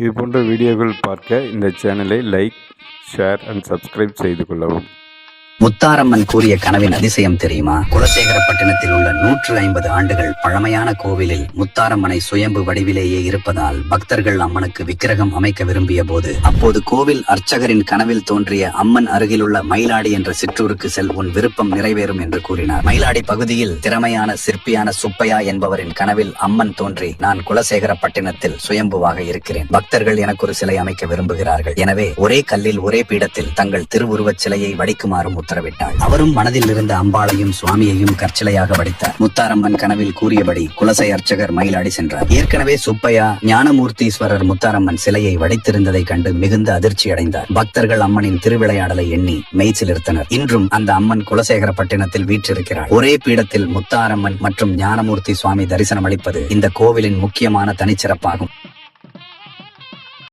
இது போன்ற வீடியோக்கள் பார்க்க இந்த சேனலை லைக் ஷேர் அண்ட் சப்ஸ்கிரைப் செய்து கொள்ளவும். முத்தாரம்மன் கூறிய கனவின் அதிசயம் தெரியுமா? குலசேகரப்பட்டினத்தில் உள்ள நூற்று ஐம்பது ஆண்டுகள் பழமையான கோவிலில் முத்தாரம்மனை சுயம்பு வடிவிலேயே இருப்பதால் பக்தர்கள் அம்மனுக்கு விக்கிரகம் அமைக்க விரும்பிய போது அப்போது கோவில் அர்ச்சகரின் கனவில் தோன்றிய அம்மன் அருகிலுள்ள மயிலாடி என்ற சிற்றூருக்கு செல் உன் விருப்பம் நிறைவேறும் என்று கூறினார். மயிலாடி பகுதியில் திறமையான சிற்பியான சுப்பையா என்பவரின் கனவில் அம்மன் தோன்றி நான் குலசேகரப்பட்டினத்தில் சுயம்புவாக இருக்கிறேன். பக்தர்கள் எனக்கு ஒரு சிலை அமைக்க விரும்புகிறார்கள். எனவே ஒரே கல்லில் ஒரே பீடத்தில் தங்கள் திருவுருவச் சிலையை வடிக்குமாறும் உத்தரவிட்டாள். அவரும் மனதில் இருந்த அம்பாளையும் சுவாமியையும் கற்சிலையாக வடித்தார் முத்தாரம்மன் கனவில் கூறியபடி குலசை அர்ச்சகர் மயிலாடி சென்றார். ஏற்கனவே சுப்பையா ஞானமூர்த்தீஸ்வரர் முத்தாரம்மன் சிலையை வடித்திருந்ததை கண்டு மிகுந்த அதிர்ச்சி அடைந்தார். பக்தர்கள் அம்மனின் திருவிளையாடலை எண்ணி மெய்சிலிருத்தனர். இன்றும் அந்த அம்மன் குலசேகரப்பட்டினத்தில் வீற்றிருக்கிறார் ஒரே பீடத்தில் முத்தாரம்மன் மற்றும் ஞானமூர்த்தி சுவாமி தரிசனம் அளிப்பது இந்த கோவிலின் முக்கியமான தனிச்சிறப்பாகும்.